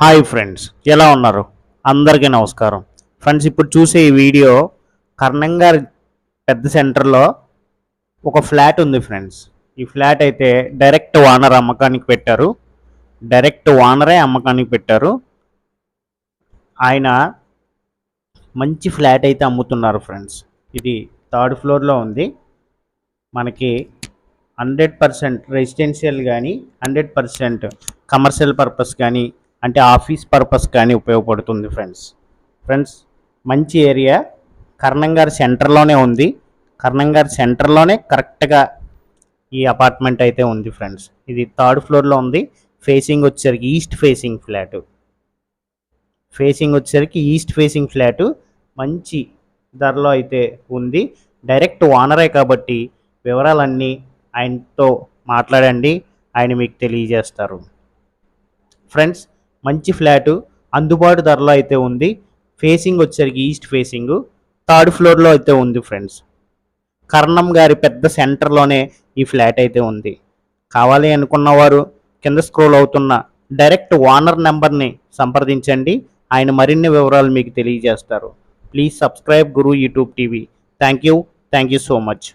Hi friends ఎలా ఉన్నారు? అందరికీ నమస్కారం. ఫ్రెండ్స్ ఇప్పుడు చూసే ఈ వీడియో కర్ణంగారి పెద్ద సెంటర్లో ఒక ఫ్లాట్ ఉంది ఫ్రెండ్స్. ఈ ఫ్లాట్ అయితే డైరెక్ట్ ఓనర్ అమ్మకానికి పెట్టారు. డైరెక్ట్ ఓనరే అమ్మకానికి పెట్టారు. ఆయన మంచి ఫ్లాట్ అయితే అమ్ముతున్నారు ఫ్రెండ్స్. ఇది థర్డ్ ఫ్లోర్లో ఉంది. మనకి హండ్రెడ్ పర్సెంట్ రెసిడెన్షియల్ కానీ హండ్రెడ్ పర్సెంట్ కమర్షియల్ పర్పస్ కానీ అంటే ఆఫీస్ పర్పస్ కానీ ఉపయోగపడుతుంది ఫ్రెండ్స్. ఫ్రెండ్స్ మంచి ఏరియా కర్ణంగారి సెంటర్లోనే ఉంది. కర్ణంగారి సెంటర్లోనే కరెక్ట్గా ఈ అపార్ట్మెంట్ అయితే ఉంది ఫ్రెండ్స్. ఇది థర్డ్ ఫ్లోర్లో ఉంది. ఫేసింగ్ వచ్చేసరికి ఈస్ట్ ఫేసింగ్ ఫ్లాట్. ఫేసింగ్ వచ్చేసరికి ఈస్ట్ ఫేసింగ్ ఫ్లాట్ మంచి ధరలో అయితే ఉంది. డైరెక్ట్ ఓనరే కాబట్టి వివరాలన్నీ ఆయనతో మాట్లాడండి. ఆయన మీకు తెలియజేస్తారు. ఫ్రెండ్స్ మంచి ఫ్లాటు అందుబాటు ధరలో అయితే ఉంది. ఫేసింగ్ వచ్చేసరికి ఈస్ట్ ఫేసింగ్ థర్డ్ ఫ్లోర్లో అయితే ఉంది ఫ్రెండ్స్ కర్ణం గారి పెద్ద సెంటర్లోనే ఈ ఫ్లాట్ అయితే ఉంది. కావాలి అనుకున్న వారు కింద స్క్రోల్ అవుతున్న డైరెక్ట్ ఓనర్ నెంబర్ని సంప్రదించండి. ఆయన మరిన్ని వివరాలు మీకు తెలియజేస్తారు. Please subscribe Guru YouTube TV thank you thank you so much